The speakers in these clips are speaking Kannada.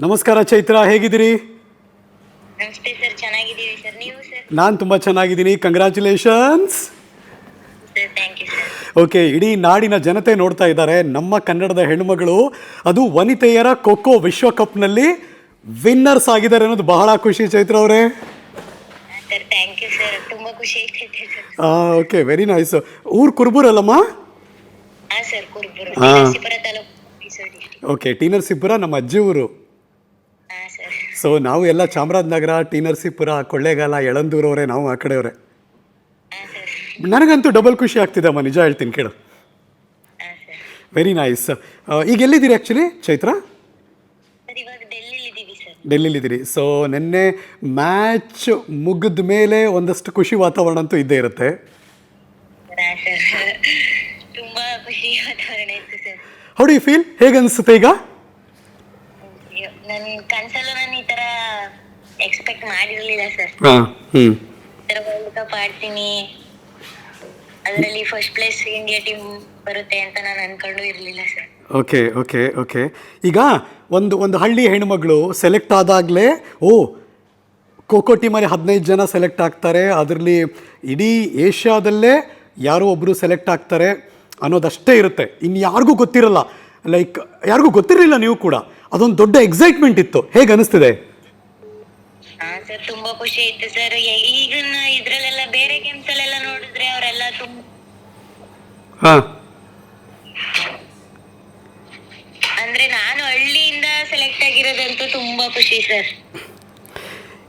ನಮಸ್ಕಾರ ಚೈತ್ರ ಹೇಗಿದ್ದೀರಿ? ನಮಸ್ತೆ ಸರ್ ಚೆನ್ನಾಗಿದ್ದೀವಿ ಸರ್. ನೀವು ಸರ್? ನಾನು ತುಂಬ ಚೆನ್ನಾಗಿದ್ದೀನಿ. Congratulations sir thank you sir. Okay ಇಡೀ ನಾಡಿನ ಜನತೆ ನೋಡ್ತಾ ಇದ್ದಾರೆ. ನಮ್ಮ ಕನ್ನಡದ ಹೆಣ್ಣುಮಗಳು ಅದು ವನಿತೆಯರ ಖೋಖೋ ವಿಶ್ವಕಪ್ನಲ್ಲಿ ವಿನ್ನರ್ಸ್ ಆಗಿದ್ದಾರೆ ಅನ್ನೋದು ಬಹಳ ಖುಷಿ ಚೈತ್ರ ಅವರೇ. Sir thank you sir. ತುಂಬಾ ಖುಷಿ ಆಗ್ತೈತೆ ಸರ್. ಓಕೆ ವೆರಿ ನೈಸ್ ಊರು ಕುರ್ಬೂರಲ್ಲಮ್ಮ? ಹಾ ಸರ್ ಕುರುಬೂರು. ಹಾ. ನರಸೀಪುರ ತಾಲೂಕು ಮೈಸೂರು ಡಿಸ್ಟಿಕ್ ಓಕೆ ಟೀನರ್ ಸಿಬ್ಬರ ನಮ್ಮ ಅಜ್ಜಿ ಊರು. ಸೊ ನಾವು ಎಲ್ಲ ಚಾಮರಾಜನಗರ ಟಿ ನರಸೀಪುರ ಕೊಳ್ಳೇಗಾಲ ಎಳಂದೂರವರೇ ನಾವು ಆ ಕಡೆಯವರೇ. ನನಗಂತೂ ಡಬಲ್ ಖುಷಿ ಆಗ್ತಿದೆ ಅಮ್ಮ ನಿಜ ಹೇಳ್ತೀನಿ ಕೇಳು. ವೆರಿ ನೈಸ್ ಈಗ ಎಲ್ಲಿದ್ದೀರಿ ಆ್ಯಕ್ಚುಲಿ ಚೈತ್ರ? ಡೆಲ್ಲಿಲಿದ್ದೀರಿ ಸೊ ನಿನ್ನೆ ಮ್ಯಾಚ್ ಮುಗಿದ ಮೇಲೆ ಒಂದಷ್ಟು ಖುಷಿ ವಾತಾವರಣ ಅಂತೂ ಇದ್ದೇ ಇರುತ್ತೆ. ಹಾ ಡು ಯು ಫೀಲ್ ಹೇಗನ್ಸುತ್ತೆ ಅನಿಸುತ್ತೆ ಈಗ ಎಕ್ಸ್ಪೆಕ್ಟ್ ಮಾಡಿರಲಿಲ್ಲ ಸರ್ ಹಾಂ ಹ್ಞೂ ಮೂಲಕ ತರ ವರ್ಲ್ಡ್ ಕಪ್ ಆಡ್ತೀನಿ ಅದರಲ್ಲಿ ಫಸ್ಟ್ ಪ್ಲೇಸ್ ಇಂಡಿಯಾ ಟೀಮ್ ಬರುತ್ತೆ ಅಂತ ನಾನು ಅನ್ಕೊಂಡು ಇರ್ಲಿಲ್ಲ ಸರ್ ಓಕೆ ಓಕೆ ಓಕೆ. ಈಗ ಒಂದು ಒಂದು ಹಳ್ಳಿ ಹೆಣ್ಮಗಳು ಸೆಲೆಕ್ಟ್ ಆದಾಗಲೇ ಓ ಖೋಖೋ ಟೀಮಲ್ಲಿ ಹದಿನೈದು ಜನ ಸೆಲೆಕ್ಟ್ ಆಗ್ತಾರೆ. ಅದರಲ್ಲಿ ಇಡೀ ಏಷ್ಯಾದಲ್ಲೇ ಯಾರೋ ಒಬ್ಬರು ಸೆಲೆಕ್ಟ್ ಆಗ್ತಾರೆ ಅನ್ನೋದಷ್ಟೇ ಇರುತ್ತೆ. ಇನ್ನು ಯಾರಿಗೂ ಗೊತ್ತಿರಲ್ಲ. ಲೈಕ್ ಯಾರಿಗೂ ಗೊತ್ತಿರಲಿಲ್ಲ ನೀವು ಕೂಡ. ಅದೊಂದು ದೊಡ್ಡ ಎಕ್ಸೈಟ್ಮೆಂಟ್ ಇತ್ತು. ಹೇಗೆ ಅನಿಸ್ತಿದೆ? ಹಾ ಸರ್ ತುಂಬಾ ಖುಷಿ ಆಯ್ತು ಸರ್ ಈಗಿನ ಇದ್ರಲ್ಲೆಲ್ಲ ಬೇರೆ ಗೇಮ್ಸ್ ಅಲ್ಲೆಲ್ಲ ನೋಡಿದ್ರೆ ಅವರೆಲ್ಲ ತುಂಬಾ ಹಾಂ. ಅಂದ್ರೆ ನಾನು ಹಳ್ಳಿಯಿಂದ ಸೆಲೆಕ್ಟ್ ಆಗಿರೋದಂತೂ ತುಂಬಾ ಖುಷಿ ಸರ್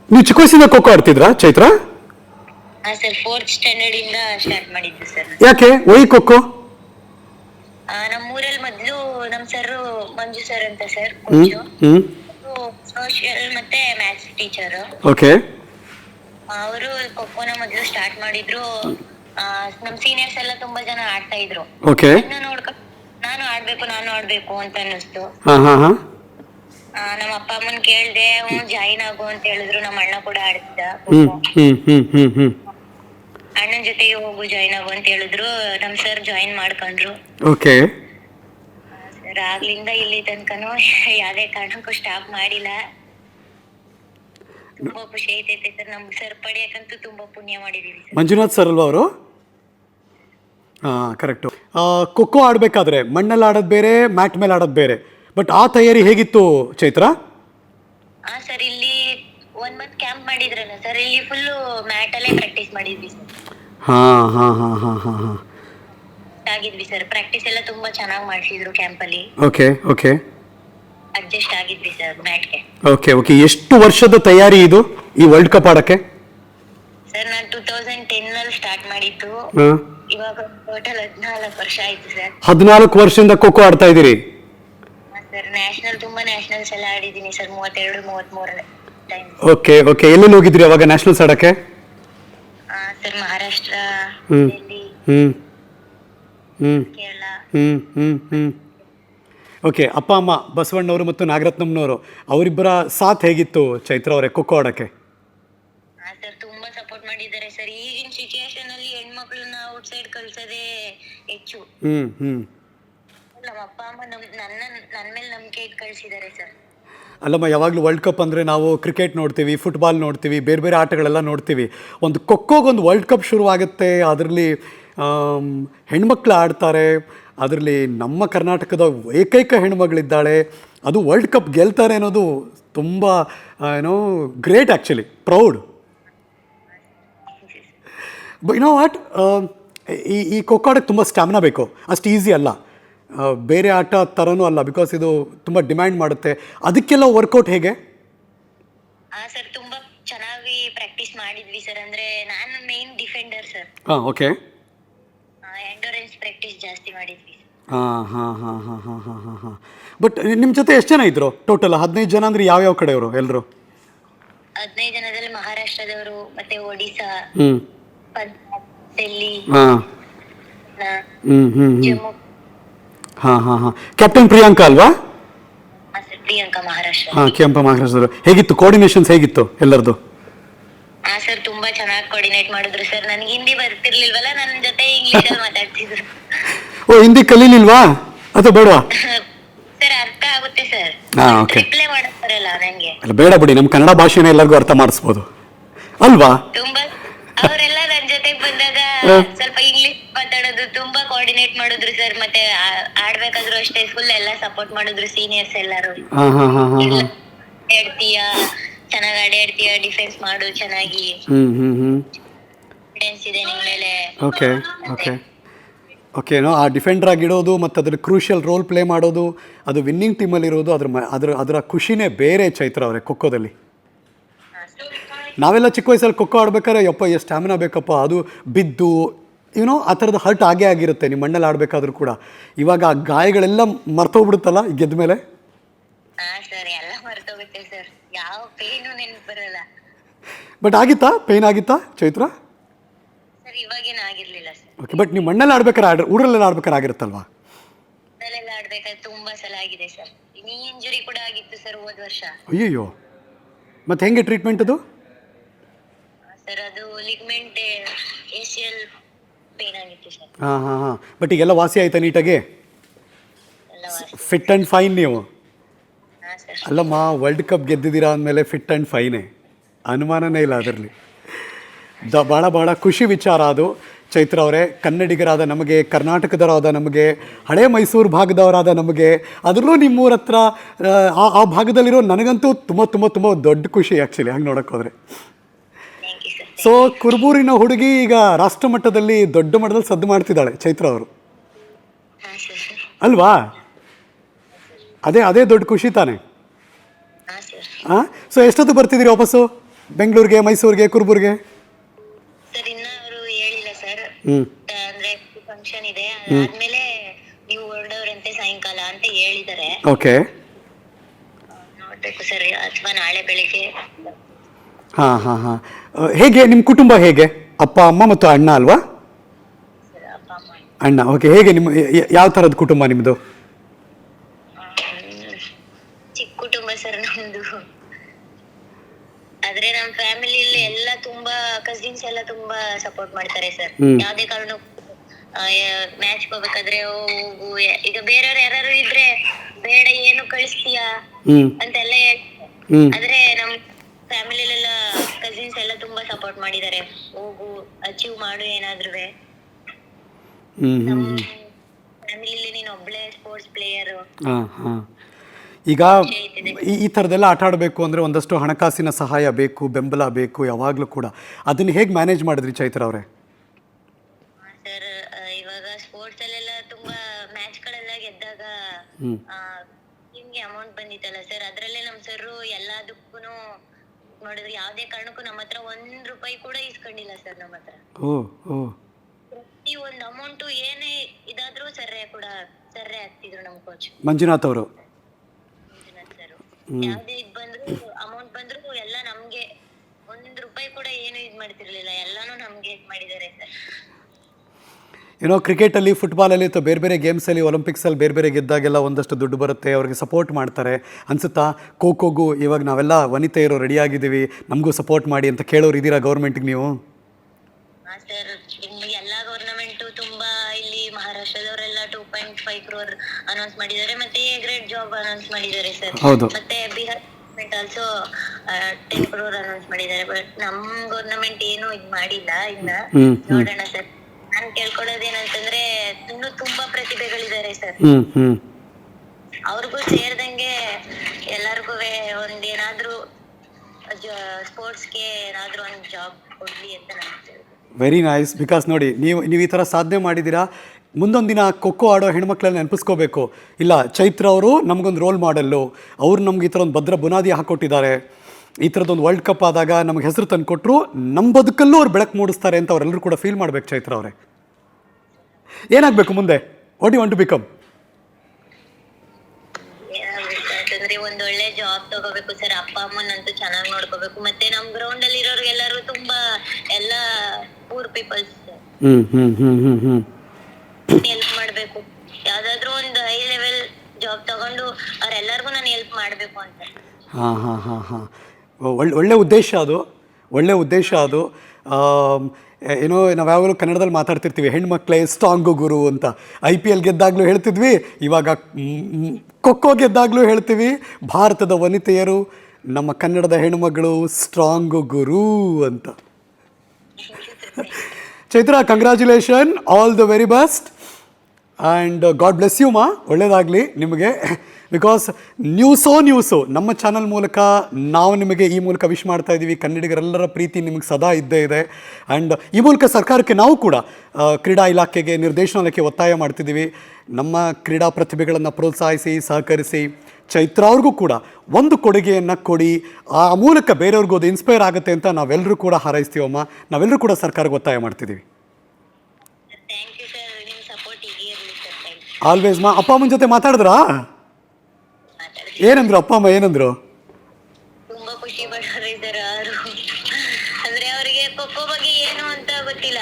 ನೀವು ಚಿಕ್ಕ ವಯಸ್ಸಿಂದ ಖೋಖೋ ಆಡ್ತಿದ್ರಾ ಚೈತ್ರ? ಹಾ ಸರ್ ಫೋರ್ತ್ ಸ್ಟ್ಯಾಂಡರ್ಡ್ ಇಂದ ಸ್ಟಾರ್ಟ್ ಮಾಡಿದ್ದು ಸರ್ ಯಾಕೆ? ವೈ ಖೋಖೋ ನಮ್ಮೂರಲ್ಲಿ ಮೊದ್ಲು ನಮ್ ಸರ್ ಮಂಜು ಸರ್ ಅಂತ ಸರ್ ಹ್ಞೂ ಹ್ಞೂ ಸೋಷಿಯಲ್ ಮತ್ತೆ ಮ್ಯಾಥ್ಸ್ ಟೀಚರ್ ಓಕೆ ಅವರು ಖೋಖೋನ ಮೊದ್ಲು ಸ್ಟಾರ್ಟ್ ಮಾಡಿದ್ರು. ಆ, ನಮ್ ಸೀನಿಯರ್ಸ್ ಎಲ್ಲ ತುಂಬಾ ಜನ ಆಡ್ತಾ ಇದ್ರು. ಓಕೆ ನೋಡ್ಕೊಂಡು ನಾನು ಆಡ್ಬೇಕು ನಾನು ಆಡ್ಬೇಕು ಅಂತ ಅನ್ನಿಸ್ತು. ಹಾಂ ಹಾಂ ಹಾಂ. ಆ, ನಮ್ಮ ಅಪ್ಪ ಅಮ್ಮನ್ ಕೇಳ್ದೆ ಹ್ಞೂ ಜಾಯಿನ್ ಆಗು ಅಂತ ಹೇಳಿದ್ರು. ನಮ್ಮ ಅಣ್ಣ ಕೂಡ ಆಡ್ತಿದ್ದ ಹ್ಞೂ ಹ್ಞೂ ಹ್ಞೂ ಹ್ಞೂ ಹ್ಞೂ ಅಣ್ಣನ್ ಜೊತೆಗೆ ಹೋಗು ಜಾಯಿನ್ ಆಗು ಅಂತ ಹೇಳಿದ್ರು. ನಮ್ ಸರ್ ಜಾಯಿನ್ ಮಾಡ್ಕೊಂಡ್ರು. ಓಕೆ ಲಿಂಗ ಇಲ್ಲಿ ತನಕನು ಯಾವ್ದೇ ಕಾರಣಕ್ಕೂ ಸ್ಟಾಪ್ ಮಾಡಿಲ್ಲ. ತುಂಬಾ ಖುಷಿ ಐತೈತೆ ಸರ್. ನಮ್ ಸರ್ ಪಡಿಯಕ್ಕಂತೂ ತುಂಬಾ ಪುಣ್ಯ ಮಾಡಿದೀವಿ ಸರ್. ಮಂಜುನಾಥ್ ಸರ್ ಅಲ್ವಾ ಅವರು? ಹಾಂ ಕರೆಕ್ಟು ಖೋಖೋ ಆಡಬೇಕಾದ್ರೆ ಮಣ್ಣಲ್ಲಿ ಆಡೋದು ಬೇರೆ ಮ್ಯಾಟ್ ಮೇಲೆ ಆಡೋದು ಬೇರೆ. ಬಟ್ ಆ ತಯಾರಿ ಹೇಗಿತ್ತು ಚೈತ್ರ? ಹಾ ಸರ್ ಇಲ್ಲಿ ಒನ್ ಮಂತ್ ಕ್ಯಾಂಪ್ ಮಾಡಿದ್ರಲ್ಲ ಸರ್. ಇಲ್ಲಿ ಫುಲ್ ಮ್ಯಾಟ್ ಅಲ್ಲೇ ಪ್ರಾಕ್ಟೀಸ್ ಮಾಡಿದ್ವಿ ಹಾ ಹಾ ಹಾಂ ಹಾಂ ಹಾಂ. ಆಗಿದ್ವಿ ಸರ್ ಪ್ರಾಕ್ಟೀಸ್ ಎಲ್ಲ ತುಂಬಾ ಚೆನ್ನಾಗಿ ಮಾಡಿಸಿದ್ರು ಕ್ಯಾಂಪ್ ಅಲ್ಲಿ. ಓಕೆ ಓಕೆ ಅಡ್ಜಸ್ಟ್ ಆಗಿದ್ವಿ ಸರ್ ಬ್ಯಾಟ್ಗೆ ಓಕೆ ಓಕೆ ಎಷ್ಟು ವರ್ಷದ ತಯಾರಿ ಇದು ಈ ವರ್ಲ್ಡ್ ಕಪ್ ಆಡಕ್ಕೆ? ಸರ್ ನಾನು ಟೂ ತೌಸಂಡ್ ಟೆನ್ ಅಲ್ಲಿ ಸ್ಟಾರ್ಟ್ ಮಾಡಿದ್ದು. ಇವಾಗ ಟೋಟಲ್ ಹದಿನಾಲ್ಕು ವರ್ಷ ಆಯ್ತು ಸರ್ ಹದಿನಾಲ್ಕು ವರ್ಷದಿಂದ ಖೋಖೋ ಆಡ್ತಾ ಇದ್ದೀರಿ? ಸರ್ ನ್ಯಾಷನಲ್ ತುಂಬಾ ನ್ಯಾಷನಲ್ಸ್ ಎಲ್ಲ ಆಡಿದ್ದೀನಿ ಸರ್ ಮೂವತ್ತೆರಡು ಮೂವತ್ಮೂರು ಟೈಮ್ ಓಕೆ ಓಕೆ ಎಲ್ಲೆಲ್ಲಿ ಹೋಗಿದ್ರಿ ಅವಾಗ ನ್ಯಾಷನಲ್ಸ್ ಆಡಕ್ಕೆ? ಸರ್ ಮಹಾರಾಷ್ಟ್ರ ಹ್ಮ್. ಕೇರಳ ಹ್ಞೂ ಹ್ಞೂ ಹ್ಞೂ ಓಕೆ ಅಪ್ಪ ಅಮ್ಮ ಬಸವಣ್ಣವರು ಮತ್ತು ನಾಗರತ್ನಮ್ಮನವರು ಅವರಿಬ್ಬರ ಸಾಥ್ ಹೇಗಿತ್ತು ಚೈತ್ರ ಅವರೇ ಖೋಖೋ ಆಡೋಕ್ಕೆ? ಸರ್ ತುಂಬಾ ಸಪೋರ್ಟ್ ಮಾಡಿದ್ದಾರೆ ಸರ್. ಈಗಿನ ಸಿಚುಯೇಷನ್ ಅಲ್ಲಿ ಹೆಣ್ಮಕ್ಳನ್ನ ಔಟ್ ಸೈಡ್ ಕಳ್ಸೋದೇ ಹೆಚ್ಚು. ಹ್ಞೂ ಹ್ಞೂ ನಮ್ಮ ಅಪ್ಪ ಅಮ್ಮ ನಮ್ ನನ್ನ ನನ್ನ ಮೇಲೆ ನಂಬಿಕೆ ಇಟ್ಟು ಕಳ್ಸಿದ್ದಾರೆ ಸರ್. ಅಲ್ಲಮ್ಮ ಯಾವಾಗಲೂ ವರ್ಲ್ಡ್ ಕಪ್ ಅಂದರೆ ನಾವು ಕ್ರಿಕೆಟ್ ನೋಡ್ತೀವಿ ಫುಟ್ಬಾಲ್ ನೋಡ್ತೀವಿ ಬೇರೆ ಬೇರೆ ಆಟಗಳೆಲ್ಲ ನೋಡ್ತೀವಿ. ಒಂದು ಖೋಖೋಗೊಂದು ವರ್ಲ್ಡ್ ಕಪ್ ಶುರುವಾಗುತ್ತೆ ಅದರಲ್ಲಿ ಹೆಣ್ಮಕ್ಳು ಆಡ್ತಾರೆ. ಅದರಲ್ಲಿ ನಮ್ಮ ಕರ್ನಾಟಕದ ಏಕೈಕ ಹೆಣ್ಮಗಳಿದ್ದಾಳೆ. ಅದು ವರ್ಲ್ಡ್ ಕಪ್ ಗೆಲ್ತಾರೆ ಅನ್ನೋದು ತುಂಬ ಏನೋ great actually proud know what ಈ ಈ ಖೋಖೋಡಕ್ಕೆ ತುಂಬ ಸ್ಟ್ಯಾಮಿನಾ ಬೇಕು. ಅಷ್ಟು ಈಸಿ ಅಲ್ಲ. ಬೇರೆ ಆಟ ಥರನೂ ಅಲ್ಲ ಬಿಕಾಸ್ ಇದು ತುಂಬ ಡಿಮ್ಯಾಂಡ್ ಮಾಡುತ್ತೆ. ಅದಕ್ಕೆಲ್ಲ ವರ್ಕೌಟ್ ಹೇಗೆ? ಸರ್ ತುಂಬ ಚೆನ್ನಾಗಿ ಪ್ರಾಕ್ಟೀಸ್ ಮಾಡಿದ್ವಿ ಸರ್. ಅಂದ್ರೆ ನಾನು ಮೇನ್ ಡಿಫೆಂಡರ್ ಸರ್. ಹಾಂ ಓಕೆ ಎಂಡೋರೆನ್ಸ್ ಪ್ರಾಕ್ಟೀಸ್ ಜಾಸ್ತಿ ಮಾಡಿದ್ವಿ. ಹಾಂ ಹಾಂ ಹಾಂ ಹಾಂ ಹಾಂ ಹಾಂ ಹಾಂ ಹಾಂ. ಬಟ್ ನಿಮ್ಮ ಜೊತೆ ಎಷ್ಟು ಜನ ಇದ್ರು ಟೋಟಲ್ ಹದಿನೈದು ಜನ ಅಂದರೆ ಯಾವ್ಯಾವ ಕಡೆಯವರು ಎಲ್ಲರೂ ಹದಿನೈದು ಜನದಲ್ಲಿ ಮಹಾರಾಷ್ಟ್ರದವರು ಮತ್ತೆ ಒಡಿಶಾ ಹ್ಞೂ ಪಂಜಾಬ್ ಡೆಲ್ಲಿ ಹಾಂ. ಹ್ಞೂ ಹ್ಞೂ ಹ್ಞೂ ಜಮ್ಮು. ಹಾಂ ಹಾಂ ಹಾಂ. ಕ್ಯಾಪ್ಟನ್ ಪ್ರಿಯಾಂಕಾ ಅಲ್ವಾ? ಆ, ಸರ್ ಪ್ರಿಯಾಂಕಾ ಮಹಾರಾಷ್ಟ್ರ. ಹಾಂ ಕೆಂಪ ಮಹಾರಾಷ್ಟ್ರದವರು. ಹೇಗಿತ್ತು? ಕೋರ್ಡಿನೇಷನ್ಸ್ ಹೇಗಿತ್ತು ಎಲ್ಲರದು? ಹಾ ಸರ್ ತುಂಬಾ ಚೆನ್ನಾಗಿ ಕೋರ್ಡಿನೇಟ್ ಮಾಡಿದ್ರು ಸರ್ ನನ್ಗೆ ಹಿಂದಿ ಬರ್ತಿರ್ಲಿಲ್ವಲ್ಲ ನನ್ನ ಜೊತೆ ಇಂಗ್ಲಿಷ್ ಅಲ್ಲಿ ಮಾತಾಡ್ತಿದ್ರು. ಓ ಹಿಂದಿ ಕಲೀಲಿಲ್ವಾ? ಅಥವಾ ಬೇಡವಾ? ಸರ್ ಅರ್ಥ ಆಗುತ್ತೆ ಸರ್ ಹಾ, ಓಕೆ. ರಿಪ್ಲೈ ಮಾಡಕ್ ಬರಲ್ಲ ನಂಗೆ ಬೇಡ ಬಿಡಿ ನಮ್ಮ ಕನ್ನಡ ಭಾಷೆನ ಎಲ್ಲರಿಗೂ ಅರ್ಥ ಮಾಡಿಸ್ಬೋದು. ಅಲ್ವಾ? ತುಂಬಾ ಅವರೆಲ್ಲ ನನ್ ಜೊತೆಗ್ ಬಂದಾಗ ಸ್ವಲ್ಪ ಇಂಗ್ಲಿಷ್ ಮಾತಾಡೋದು ತುಂಬಾ ಕೋಆರ್ಡಿನೇಟ್ ಮಾಡಿದ್ರು ಸರ್ ಮತ್ತೆ ಆ- ಆಡ್ಬೇಕಾದ್ರು ಅಷ್ಟೇ ಫುಲ್ ಎಲ್ಲ ಸಪೋರ್ಟ್ ಮಾಡಿದ್ರು ಸೀನಿಯರ್ಸ್ ಎಲ್ಲಾರು. ಹಾ ಹಾ ಹಾ ಹಾ ಹಾಂ. ಆಡ್ತೀಯ ಚೆನ್ನಾಗ್ ಆಡಿ ಆಡ್ತೀಯ ಡಿಫೆನ್ಸ್ ಮಾಡು ಚೆನ್ನಾಗಿ. ಇದೆ ನಿಮ್ ಮೇಲೆ. Okay okay. ಓಕೆ ನೋ ಆ ಡಿಫೆಂಡರ್ ಆಗಿಡೋದು ಮತ್ತು ಅದ್ರ ಕ್ರೂಷಿಯಲ್ ರೋಲ್ ಪ್ಲೇ ಮಾಡೋದು ಅದು ವಿನ್ನಿಂಗ್ ಟೀಮಲ್ಲಿರೋದು ಅದ್ರ ಮ ಅದ್ರ ಅದರ ಖುಷಿನೇ ಬೇರೆ ಚೈತ್ರ ಅವರೇ ಖೋಖೋದಲ್ಲಿ. ನಾವೆಲ್ಲ ಚಿಕ್ಕ ವಯಸ್ಸಲ್ಲಿ ಖೋಖೋ ಆಡ್ಬೇಕಾದ್ರೆ ಯಪ್ಪ ಎಷ್ಟು ಸ್ಟ್ಯಾಮಿನಾ ಬೇಕಪ್ಪ ಅದು ಬಿದ್ದು ಏನೋ ಆ ಥರದ ಹರ್ಟ್ ಆಗೇ ಆಗಿರುತ್ತೆ ನಿಮ್ಮ ಮಣ್ಣಲ್ಲಿ ಆಡಬೇಕಾದ್ರೂ ಕೂಡ. ಇವಾಗ ಆ ಗಾಯಗಳೆಲ್ಲ ಮರ್ತೋಗ್ಬಿಡುತ್ತಲ್ಲ ಗೆದ್ದ ಮೇಲೆ? ಎಲ್ಲ ಸರ್. ಯಾವ ಪೇನು ನೆನ್ಪ್ ಬರಲ್ಲ. ಬಟ್ ಆಗಿತ್ತಾ? ಪೇನ್ ಆಗಿತ್ತಾ ಚೈತ್ರ? ಸರ್ ಇವಾಗೇನು ಆಗಿರ್ಲಿಲ್ಲ ಸರ್. ಓಕೆ ಬಟ್ ನೀವು ಮಣ್ಣಲ್ಲಿ ಆಡ್ಬೇಕಾದ್ರೆ ಆಡ್ ಊರಲ್ಲೆಲ್ಲ ಆಡ್ಬೇಕಾದ್ರೆ ಆಗಿರುತ್ತಲ್ವಾ? ಅಲ್ಲೆಲ್ಲ ಆಡ್ಬೇಕಾದ್ರೆ ತುಂಬಾ ಸಲ ಆಗಿದೆ ಸರ್. ನೀ ಇಂಜುರಿ ಕೂಡ ಆಗಿತ್ತು ಸರ್ ಹೋದ ವರ್ಷ. ಅಯ್ಯಯ್ಯೋ. ಮತ್ತೆ ಹೆಂಗೆ ಟ್ರೀಟ್ಮೆಂಟ್ ಅದು? ಸರ್ ಅದು ಲಿಗ್ಮೆಂಟ್ ಏಷಿಯಲ್ ಪೇನ್ ಆಗಿತ್ತು ಸರ್. ಹಾಂ ಹಾಂ ಹಾಂ. ಬಟ್ ಈಗೆಲ್ಲ ವಾಸಿ ಆಯ್ತಾ ನೀಟಾಗಿ? ಎಲ್ಲ ವಾಸಿ. ಫಿಟ್ ಆ್ಯಂಡ್ ಫೈನ್ ನೀವು? ಅಲ್ಲಮ್ಮ ವರ್ಲ್ಡ್ ಕಪ್ ಗೆದ್ದಿದ್ದೀರಾ ಅಂದಮೇಲೆ ಫಿಟ್ ಆ್ಯಂಡ್ ಫೈನೇ ಅನುಮಾನನೇ ಇಲ್ಲ ಅದರಲ್ಲಿ. ದ ಭಾಳ ಭಾಳ ಖುಷಿ ವಿಚಾರ ಅದು. ಚೈತ್ರ ಅವರೇ ಕನ್ನಡಿಗರಾದ ನಮಗೆ ಕರ್ನಾಟಕದವರಾದ ನಮಗೆ ಹಳೆ ಮೈಸೂರು ಭಾಗದವರಾದ ನಮಗೆ ಅದರಲ್ಲೂ ನಿಮ್ಮೂರ ಹತ್ರ ಆ ಭಾಗದಲ್ಲಿರೋ ನನಗಂತೂ ತುಂಬ ತುಂಬ ತುಂಬ ದೊಡ್ಡ ಖುಷಿ ಆ್ಯಕ್ಚುಲಿ ಹಂಗೆ ನೋಡೋಕೆ ಹೋದರೆ ಸೊ ಕುರುಬೂರಿನ ಹುಡುಗಿ ಈಗ ರಾಷ್ಟ್ರಮಟ್ಟದಲ್ಲಿ ದೊಡ್ಡ ಮಟ್ಟದಲ್ಲಿ ಸದ್ದು ಮಾಡ್ತಿದ್ದಾಳೆ ಚೈತ್ರ ಅವರು. ಅಲ್ವಾ? ಅದೇ ಅದೇ ದೊಡ್ಡ ಖುಷಿ ತಾನೆ. ಹಾ ಸೊ ಎಷ್ಟೊತ್ತು ಬರ್ತಿದ್ದೀರಿ ವಾಪಸ್ಸು? ಬೆಂಗಳೂರಿಗೆ ಮೈಸೂರಿಗೆ ಕುರುಬೂರಿಗೆ? ಸರ್ ಇನ್ನ ಅವರು ಹೇಳಿಲ್ಲ ಸರ್. ಅಂದ್ರೆ ಫಂಕ್ಷನ್ ಇದೆ. ಅದಾದ್ಮೇಲೆ ನೀವು ಹೊರಡವ್ರಂತೆ ಸಾಯಂಕಾಲ ಅಂತ ಹೇಳಿದ್ದಾರೆ. ಓಕೆ. ನೋಡ್ಬೇಕು ಸರ್ ಅಥವಾ ನಾಳೆ ಬೆಳಿಗ್ಗೆ. ಹಾಂ ಹಾಂ ಹಾಂ. ಹೇಗೆ ನಿಮ್ಮ ಕುಟುಂಬ ಹೇಗೆ? ಅಪ್ಪ ಅಮ್ಮ ಮತ್ತು ಅಣ್ಣ ಅಲ್ವಾ? ಸರ್ ಅಪ್ಪ ಅಮ್ಮ. ಅಣ್ಣ ಓಕೆ. ಹೇಗೆ ನಿಮ್ಮ ಯ- ಯ- ಯಾವ ಥರದ ಕುಟುಂಬ ನಿಮ್ಮದು ಹ್ಮ್. ಚಿಕ್ಕ ಕುಟುಂಬ ಸರ್ ನಮ್ದು ಆದ್ರೆ ನಮ್ ಫ್ಯಾಮಿಲಿ ಎಲ್ಲ ತುಂಬಾ ಕಸಿನ್ಸ್ ಎಲ್ಲ ತುಂಬಾ ಸಪೋರ್ಟ್ ಮಾಡ್ತಾರೆ ಸರ್ ಹ್ಮ್. ಯಾವ್ದೇ ಕಾರಣಕ್ಕೂ ಮ್ಯಾಚ್ ಹೋಗ್ಬೇಕಾದ್ರೆ ಹೋಗು ಈಗ ಬೇರೆಯವ್ರು ಯಾರು ಇದ್ರೆ ಬೇಡ ಏನು ಕಳಿಸ್ತೀಯಾ? ಅಂತೆಲ್ಲ ಹೇಳ್ತಾರೆ. ಆದ್ರೆ ನಮ್ ಫ್ಯಾಮಿಲಿಲೆಲ್ಲ ಕಸಿನ್ಸ್ ಎಲ್ಲ ತುಂಬಾ ಸಪೋರ್ಟ್ ಮಾಡಿದ್ದಾರೆ. ಹೋಗು ಅಚೀವ್ ಮಾಡು ಏನಾದ್ರೂ ಹ್ಮ್ ಹ್ಮ್ ಫ್ಯಾಮಿಲಿಲಿ ನೀನ್ ಒಬ್ಳೆ ಸ್ಪೋರ್ಟ್ಸ್ ಪ್ಲೇಯರ್ ಹಾಂ ಹಾಂ. ಈಗ ಈ ಈ ಥರದ್ದೆಲ್ಲ ಆಟ ಆಡಬೇಕು ಅಂದರೆ ಒಂದಷ್ಟು ಹಣಕಾಸಿನ ಸಹಾಯ ಬೇಕು ಬೆಂಬಲ ಬೇಕು ಯಾವಾಗಲೂ ಕೂಡ. ಅದನ್ನ ಹೇಗೆ ಮ್ಯಾನೇಜ್ ಮಾಡಿದ್ರಿ ಚೈತ್ರ ಅವರೇ? ಸರ್ ಇವಾಗ ಸ್ಪೋರ್ಟ್ಸ್ ಅಲ್ಲೆಲ್ಲ ತುಂಬಾ ಮ್ಯಾಚ್ ಗಳೆಲ್ಲ ಗೆದ್ದಾಗ. ನಿಮ್ಗೆ ಅಮೌಂಟ್ ಬಂದಿತ್ತಲ್ಲ ಸರ್? ಅದ್ರಲ್ಲೇ ನಮ್ ಸರ್ ಎಲ್ಲದಕ್ಕೂನು ನೋಡಿದ್ರೆ ಯಾವ್ದೇ ಕಾರಣಕ್ಕೂ ನಮ್ಮ ಹತ್ರ ಒಂದ್ ರೂಪಾಯಿ ಕೂಡ ಇಸ್ಕೊಂಡಿಲ್ಲ ಸರ್ ನಮ್ಮ ಹತ್ರ. ಓ ಓ. ಪ್ರತಿ ಒಂದ್ ಅಮೌಂಟ್ ಏನೇ ಇದಾದ್ರೂ ಸರ್ರೆ ಕೂಡ ಸರ್ರೆ ಆಗ್ತಿದ್ರು ನಮ್ ಕೋಚ್ ಮಂಜುನಾಥ್ ಅವರು. ಯಾವ್ದೇ ಇದ್ ಬಂದ್ರು ಅಮೌಂಟ್ ಬಂದ್ರು ಎಲ್ಲ ನಮ್ಗೆ ಒಂದ್ ರೂಪಾಯಿ ಕೂಡ ಏನು ಇದ್ ಮಾಡ್ತಿರ್ಲಿಲ್ಲ. ಎಲ್ಲಾನು ನಮ್ಗೆ ಇದ್ ಮಾಡಿದ್ದಾರೆ ಸರ್. ಏನೋ ಕ್ರಿಕೆಟಲ್ಲಿ ಫುಟ್ಬಾಲಲ್ಲಿ ಅಥವಾ ಬೇರೆ ಬೇರೆ ಗೇಮ್ಸಲ್ಲಿ ಒಲಿಂಪಿಕ್ಸಲ್ಲಿ ಬೇರೆ ಬೇರೆ ಗೆದ್ದಾಗೆಲ್ಲ ಒಂದಷ್ಟು ದುಡ್ಡು ಬರುತ್ತೆ ಅವ್ರಿಗೆ ಸಪೋರ್ಟ್ ಮಾಡ್ತಾರೆ. ಅನ್ಸುತ್ತಾ? ಖೋ ಖೋಗೂ ಇವಾಗ ನಾವೆಲ್ಲ ವನಿತೆಯರು ರೆಡಿ ಆಗಿದ್ದೀವಿ ನಮಗೂ ಸಪೋರ್ಟ್ ಮಾಡಿ ಅಂತ ಕೇಳೋರು ಇದ್ದೀರಾ ಗೌರ್ಮೆಂಟ್ಗೆ ನೀವು? ಸರ್ ಎಲ್ಲಾ ಗವರ್ನಮೆಂಟ್ ತುಂಬಾ ಇಲ್ಲಿ ಮಹಾರಾಷ್ಟ್ರದವರೆಲ್ಲ two point five crore announce ಮಾಡಿದ್ದಾರೆ ಮತ್ತೆ ಎ ಗ್ರೇಡ್ ಜಾಬ್ ಅನೌನ್ಸ್ ಮಾಡಿದ್ದಾರೆ ಸರ್ ಹೌದು. ಮತ್ತೆ Bihar government also ten crore announce ಮಾಡಿದ್ದಾರೆ ಬಟ್ ನಮ್ ಗವರ್ನಮೆಂಟ್ ಏನು ಇದ್ ಮಾಡಿಲ್ಲ ಇನ್ನ. ಹ್ಮ್, ಹ್ಮ್. ನೋಡೋಣ ಸರ್ ನಾನ್ ಕೇಳ್ಕೊಳ್ಳೋದೇನಂತಂದ್ರೆ ಇನ್ನು ತುಂಬಾ ಪ್ರತಿಭೆಗಳಿದ್ದಾರೆ ಸರ್ ಹ್ಞೂ ಹ್ಞೂ ಅವ್ರಿಗೂ ಸೇರ್ದಂಗೆ ಎಲ್ಲಾರ್ಗು ಒಂದ್ ಸ್ಪೋರ್ಟ್ಸ್ಗೆ ಏನಾದ್ರೂ ಒಂದ್ ಜಾಬ್ ಕೊಡ್ಲಿ ಅಂತ ನಾನು ವೆರಿ ನೈಸ್ ಬಿಕಾಸ್ ನೋಡಿ ನೀವು ನೀವು ಈ ಥರ ಸಾಧನೆ ಮಾಡಿದ್ದೀರಾ? ಮುಂದೊಂದು ದಿನ ಖೋಖೋ ಆಡೋ ಹೆಣ್ಮಕ್ಳನ್ನ ನೆನಪಿಸ್ಕೋಬೇಕು. ಇಲ್ಲ ಚೈತ್ರ ಅವರು ನಮಗೊಂದು ರೋಲ್ ಮಾಡಲ್ಲು. ಅವ್ರು ನಮ್ಗೆ ಈ ಥರ ಒಂದು ಭದ್ರ ಬುನಾದಿ ಹಾಕ್ಕೊಟ್ಟಿದ್ದಾರೆ ಈ ಥರದ್ದೊಂದು ವರ್ಲ್ಡ್ ಕಪ್ ಆದಾಗ ನಮಗೆ ಹೆಸರು ತಂದು ಕೊಟ್ಟರು ನಮ್ಮ ಬದುಕಲ್ಲೂ ಅವ್ರು ಬೆಳಕು ಮೂಡಿಸ್ತಾರೆ ಅಂತ ಅವರೆಲ್ಲರೂ ಕೂಡ ಫೀಲ್ ಮಾಡ್ಬೇಕು ಚೈತ್ರ ಅವರೇ. ಏನಾಗಬೇಕು ಮುಂದೆ? What you want to become ಒಂದ್ ಒಳ್ಳೆ ಜಾಬ್ ತಗೋಬೇಕು ಸರ್. ಅಪ್ಪ ಅಮ್ಮನಂತೂ ಚೆನ್ನಾಗಿ ನೋಡ್ಕೋಬೇಕು. ಮತ್ತೆ ನಮ್ ಗ್ರೌಂಡ್ ಅಲ್ಲಿ ಇರೋರು ಎಲ್ಲರೂ ತುಂಬಾ ಎಲ್ಲ ಪೂರ್ ಪೀಪಲ್ಸ್ ಹ್ಮ್ ಹ್ಮ್ ಹ್ಮ್ ಹ್ಮ್ ಹ್ಞೂ ಹೆಲ್ಪ್ ಮಾಡ್ಬೇಕು. ಯಾವ್ದಾದ್ರು ಒಂದು ಹೈ ಲೆವೆಲ್ ಜಾಬ್ ತಗೊಂಡು ಅವ್ರೆಲ್ಲರಿಗೂ ನಾನು ಹೆಲ್ಪ್ ಮಾಡ್ಬೇಕು ಅಂತ. ಹಾಂ ಹಾಂ ಹಾಂ ಹಾಂ. ಒಳ್ಳೆ ಒಳ್ಳೆ ಉದ್ದೇಶ ಅದು. ಒಳ್ಳೆ ಉದ್ದೇಶ ಅದು. ಏನೋ ನಾವು ಯಾವಾಗಲೂ ಕನ್ನಡದಲ್ಲಿ ಮಾತಾಡ್ತಿರ್ತೀವಿ ಹೆಣ್ಮಕ್ಳೇ ಸ್ಟ್ರಾಂಗು ಗುರು ಅಂತ. ಐ ಪಿ ಎಲ್ ಗೆದ್ದಾಗಲೂ ಹೇಳ್ತಿದ್ವಿ ಇವಾಗ ಖೋಖೋ ಗೆದ್ದಾಗಲೂ ಹೇಳ್ತೀವಿ. ಭಾರತದ ವನಿತೆಯರು ನಮ್ಮ ಕನ್ನಡದ ಹೆಣ್ಮಗಳು ಸ್ಟ್ರಾಂಗು ಗುರು ಅಂತ. Chaitra congratulation all the very best and God bless you ಮಾ ಒಳ್ಳೆಯದಾಗಲಿ ನಿಮಗೆ. ಬಿಕಾಸ್ ನ್ಯೂಸೋ ನ್ಯೂಸು ನಮ್ಮ ಚಾನಲ್ ಮೂಲಕ ನಾವು ನಿಮಗೆ ಈ ಮೂಲಕ ವಿಶ್ ಮಾಡ್ತಾ ಇದ್ದೀವಿ. ಕನ್ನಡಿಗರೆಲ್ಲರ ಪ್ರೀತಿ ನಿಮಗೆ ಸದಾ ಇದ್ದೇ ಇದೆ. ಆ್ಯಂಡ್ ಈ ಮೂಲಕ ಸರ್ಕಾರಕ್ಕೆ ನಾವು ಕೂಡ ಕ್ರೀಡಾ ಇಲಾಖೆಗೆ, ನಿರ್ದೇಶನಾಲಯಕ್ಕೆ ಒತ್ತಾಯ ಮಾಡ್ತಿದ್ದೀವಿ. ನಮ್ಮ ಕ್ರೀಡಾ ಪ್ರತಿಭೆಗಳನ್ನು ಪ್ರೋತ್ಸಾಹಿಸಿ, ಸಹಕರಿಸಿ. ಚೈತ್ರ ಅವ್ರಿಗೂ ಕೂಡ ಒಂದು ಕೊಡುಗೆಯನ್ನು ಕೊಡಿ. ಆ ಮೂಲಕ ಬೇರೆಯವ್ರಿಗೂ ಅದು ಇನ್ಸ್ಪೈರ್ ಆಗುತ್ತೆ ಅಂತ ನಾವೆಲ್ಲರೂ ಕೂಡ ಹಾರೈಸ್ತೀವಮ್ಮ ನಾವೆಲ್ಲರೂ ಕೂಡ ಸರ್ಕಾರಕ್ಕೆ ಒತ್ತಾಯ ಮಾಡ್ತಿದ್ದೀವಿ. ಆಲ್ವೇಸ್ ಮಾ ಅಪ್ಪ ಅಮ್ಮನ ಜೊತೆ ಮಾತಾಡಿದ್ರಾ? ಏನಂದ್ರು ಅಪ್ಪ ಅಮ್ಮ ಏನಂದ್ರು? ತುಂಬಾ ಖುಷಿ ಪಡೋರು ಇದ್ದಾರೆ ಅಂದ್ರೆ ಅವರಿಗೆ ಖೋಖೋ ಬಗ್ಗೆ ಏನು ಅಂತ ಗೊತ್ತಿಲ್ಲ.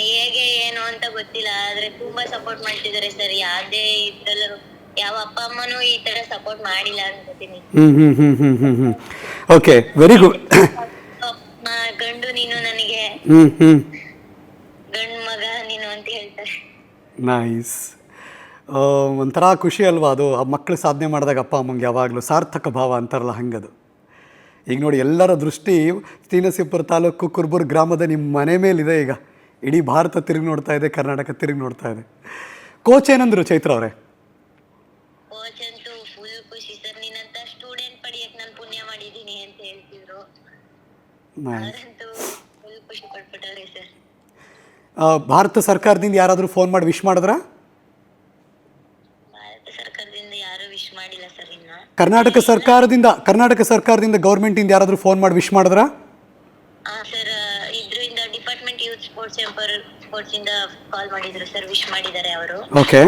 ಹೇಗೆ ಏನು ಅಂತ ಗೊತ್ತಿಲ್ಲ. ಆದ್ರೆ ತುಂಬಾ ಸಪೋರ್ಟ್ ಮಾಡ್ತಿದ್ದಾರೆ ಸರ್ ಯಾವ್ದೇ ಇದ್ರಲ್ಲೂ. ಯಾವ ಅಪ್ಪ ಅಮ್ಮನೂ ಈ ತರ ಸಪೋರ್ಟ್ ಮಾಡಿಲ್ಲ ಅನ್ಕೋತೀನಿ. ಹ್ಞೂ ಹ್ಞೂ ಹ್ಞೂ ಹ್ಞೂ ಓಕೆ ವೆರಿ ಗುಡ್ ಗಂಡು ನೀನು ನನಗೆ ಗಂಡು ಮಗ ನೀನು ಅಂತ ಹೇಳ್ತಾರೆ. ನೈಸ್ ಒಂಥರ ಖುಷಿ ಅಲ್ವಾ ಅದು? ಆ ಮಕ್ಕಳು ಸಾಧನೆ ಮಾಡಿದಾಗ ಅಪ್ಪ ಅಮ್ಮಂಗೆ ಯಾವಾಗಲೂ ಸಾರ್ಥಕ ಭಾವ ಅಂತಾರಲ್ಲ ಹಂಗದು. ಈಗ ನೋಡಿ ಎಲ್ಲರ ದೃಷ್ಟಿ ತೀನಸಿಪುರ ತಾಲೂಕು ಕುರ್ಬೂರು ಗ್ರಾಮದ ನಿಮ್ಮ ಮನೆ ಮೇಲಿದೆ ಈಗ. ಇಡೀ ಭಾರತ ತಿರುಗಿ ನೋಡ್ತಾ ಇದೆ ಕರ್ನಾಟಕ ತಿರುಗಿ ನೋಡ್ತಾ ಇದೆ. ಕೋಚ್ ಏನಂದ್ರು ಚೈತ್ರ ಅವರೇ? ಖುಷಿ ಸರ್ ನಿನ್ನಂತ ಸ್ಟೂಡೆಂಟ್ ಪಡಿಯಕ್ ನಾನು ಪುಣ್ಯ ಮಾಡಿದೀನಿ ಅಂತ ಹೇಳ್ತಿದ್ರು. ನೈಸ್ ಅವರಂತೂ ಫುಲ್ ಖುಷಿ ಪಡ್ಬಿಟ್ಟವ್ರೆ ಸರ್. ಭಾರತ ಸರ್ಕಾರದಿಂದ ಯಾರಾದರೂ ಫೋನ್ ಮಾಡಿ ವಿಶ್ ಮಾಡಿದ್ರ? ಭಾರತ ಸರ್ಕಾರದಿಂದ ಯಾರು ವಿಶ್ ಮಾಡಿಲ್ಲ ಸರ್ ಇನ್ನ. ಕರ್ನಾಟಕ ಸರ್ಕಾರದಿಂದ ಕರ್ನಾಟಕ ಸರ್ಕಾರದಿಂದ ಗೌರ್ಮೆಂಟಿಂದ ಯಾರಾದರೂ ಫೋನ್ ಮಾಡಿ ವಿಶ್ ಮಾಡಿದ್ರ? ಹಾ ಸರ್ ಇದ್ರಿಂದ ಡಿಪಾರ್ಟ್ಮೆಂಟ್ ಯೂತ್ ಸ್ಪೋರ್ಟ್ಸ್ ಎಂಪರ್ ಸ್ಪೋರ್ಟ್ಸ್ ಇಂದ ಕಾಲ್ ಮಾಡಿದ್ರು ಸರ್ ವಿಶ್ ಮಾಡಿದ್ದಾರೆ ಅವರು. ಓಕೆ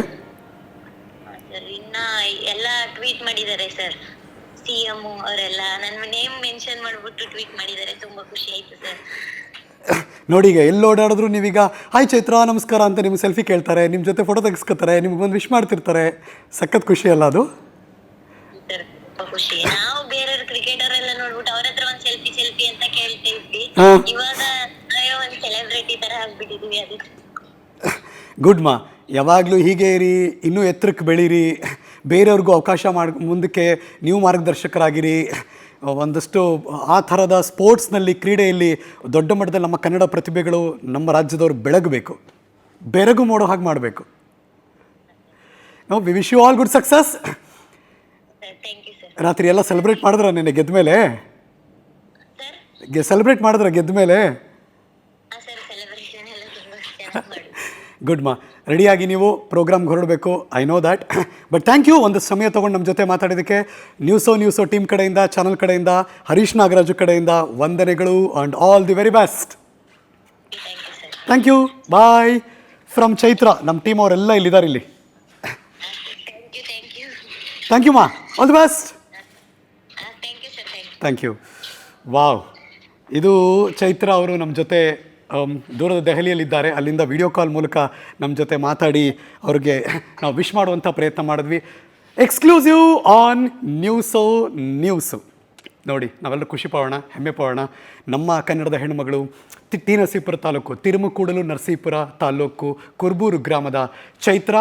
ಸರ್ ಇನ್ನ ಎಲ್ಲ ಟ್ವೀಟ್ ಮಾಡಿದ್ದಾರೆ ಸರ್. ಸಿ ಎಂ ಅವರೆಲ್ಲ ನನ್ನ ನೇಮ್ ಮೆನ್ಷನ್ ಮಾಡ್ಬಿಟ್ಟು ಟ್ವೀಟ್ ಮಾಡಿದ್ದಾರೆ. ತುಂಬಾ ಖುಷಿ ಆಯ್ತು ಸರ್. ನೋಡಿ ಈಗ ಎಲ್ಲಿ ಓಡಾಡಿದ್ರು ನೀವೀಗ ಹಾಯ್ ಚೈತ್ರ ನಮಸ್ಕಾರ ಅಂತ ನಿಮ್ಗೆ ಸೆಲ್ಫಿ ಕೇಳ್ತಾರೆ ನಿಮ್ಮ ಜೊತೆ ಫೋಟೋ ತೆಗೆಸ್ಕೊತಾರೆ ನಿಮ್ಗೆ ಬಂದು ವಿಶ್ ಮಾಡ್ತಿರ್ತಾರೆ. ಸಖತ್ ಖುಷಿ ಅಲ್ಲ ಅದು? ಸರ್ ತುಂಬಾ ಖುಷಿ. ನಾವು ಬೇರೆ ಕ್ರಿಕೆಟರ್ ಎಲ್ಲ ನೋಡ್ಬಿಟ್ಟು ಅವ್ರ ಹತ್ರ ಒಂದ್ ಸೆಲ್ಫಿ ಸೆಲ್ಫಿ ಅಂತ ಕೇಳ್ತೀವಿ ಇದ್ವಿ. ಹಾ. ಇವಾಗ ನಾವೇ ಒಂದ್ ಸೆಲೆಬ್ರಿಟಿ ತರ ಆಗ್ಬಿಟ್ಟಿದೀವಿ ಅದು ಗುಡ್ ಮಾ ಯಾವಾಗಲೂ ಹೀಗೆ ಇರಿ ಇನ್ನೂ ಎತ್ತರಕ್ಕೆ ಬೆಳೀರಿ. ಬೇರೆಯವ್ರಿಗೂ ಅವಕಾಶ ಮಾಡಿ ಮುಂದಕ್ಕೆ ನೀವು ಮಾರ್ಗದರ್ಶಕರಾಗಿರಿ. ಒಂದಷ್ಟು ಆ ಥರದ ಸ್ಪೋರ್ಟ್ಸ್ನಲ್ಲಿ ಕ್ರೀಡೆಯಲ್ಲಿ ದೊಡ್ಡ ಮಟ್ಟದಲ್ಲಿ ನಮ್ಮ ಕನ್ನಡ ಪ್ರತಿಭೆಗಳು ನಮ್ಮ ರಾಜ್ಯದವರು ಬೆಳಗಬೇಕು. ಬೆರಗು ಮಾಡೋ ಹಾಗೆ ಮಾಡಬೇಕು. We wish you all good success ರಾತ್ರಿ ಎಲ್ಲ ಸೆಲೆಬ್ರೇಟ್ ಮಾಡಿದ್ರ ನಿನ್ನೆ ಗೆದ್ದ ಮೇಲೆ? ಸೆಲೆಬ್ರೇಟ್ ಮಾಡಿದ್ರ ಗೆದ್ದ ಮೇಲೆ? ಗುಡ್ ಮಾ ರೆಡಿಯಾಗಿ ನೀವು ಪ್ರೋಗ್ರಾಮ್ ಹೊರಡಬೇಕು. I know that but thank you ಒಂದು ಸಮಯ ತೊಗೊಂಡು ನಮ್ಮ ಜೊತೆ ಮಾತಾಡಿದ್ದಕ್ಕೆ ನ್ಯೂಸೋ ನ್ಯೂಸೋ ಟೀಮ್ ಕಡೆಯಿಂದ ಚಾನಲ್ ಕಡೆಯಿಂದ ಹರೀಶ್ ನಾಗರಾಜು ಕಡೆಯಿಂದ ವಂದನೆಗಳು and all the very best thank you bye from Chaitra ನಮ್ಮ ಟೀಮ್ ಅವರೆಲ್ಲ ಇಲ್ಲಿದ್ದಾರೆ ಇಲ್ಲಿ. ಥ್ಯಾಂಕ್ ಯು ಮಾ all the best thank you wow ಇದು ಚೈತ್ರ ಅವರು ನಮ್ಮ ಜೊತೆ ದೂರದ ದೆಹಲಿಯಲ್ಲಿದ್ದಾರೆ. ಅಲ್ಲಿಂದ ವಿಡಿಯೋ ಕಾಲ್ ಮೂಲಕ ನಮ್ಮ ಜೊತೆ ಮಾತಾಡಿ ಅವ್ರಿಗೆ ನಾವು ವಿಶ್ ಮಾಡುವಂಥ ಪ್ರಯತ್ನ ಮಾಡಿದ್ವಿ. ಎಕ್ಸ್ಕ್ಲೂಸಿವ್ ಆನ್ ನ್ಯೂಸು ನ್ಯೂಸು ನೋಡಿ, ನಾವೆಲ್ಲರೂ ಖುಷಿ ಪಡೋಣ, ಹೆಮ್ಮೆ ಪಡೋಣ. ನಮ್ಮ ಕನ್ನಡದ ಹೆಣ್ಣುಮಗಳು ತಿಟ್ಟಿ ನರಸೀಪುರ ತಾಲೂಕು, ತಿರುಮಕೂಡಲು ನರಸೀಪುರ ತಾಲೂಕು, ಕುರ್ಬೂರು ಗ್ರಾಮದ ಚೈತ್ರ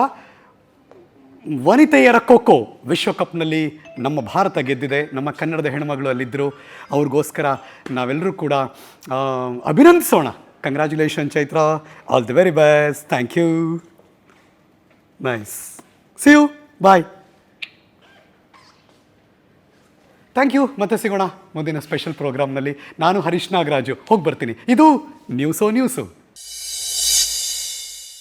ವನಿತೆಯರ ಖೋಖೋ ವಿಶ್ವಕಪ್ನಲ್ಲಿ ನಮ್ಮ ಭಾರತ ಗೆದ್ದಿದೆ. ನಮ್ಮ ಕನ್ನಡದ ಹೆಣ್ಮಗಳು ಅಲ್ಲಿದ್ದರು. ಅವ್ರಿಗೋಸ್ಕರ ನಾವೆಲ್ಲರೂ ಕೂಡ ಅಭಿನಂದಿಸೋಣ. Congratulation Chaitra all the very best thank you nice see you bye thank you ಮತ್ತೆ ಸಿಗೋಣ ಮುಂದಿನ ಸ್ಪೆಷಲ್ ಪ್ರೋಗ್ರಾಮ್ನಲ್ಲಿ ನಾನು ಹರೀಶ್ ನಾಗರಾಜು. ಹೋಗಿ ಬರ್ತೀನಿ ಇದು ನ್ಯೂಸೋ ನ್ಯೂಸು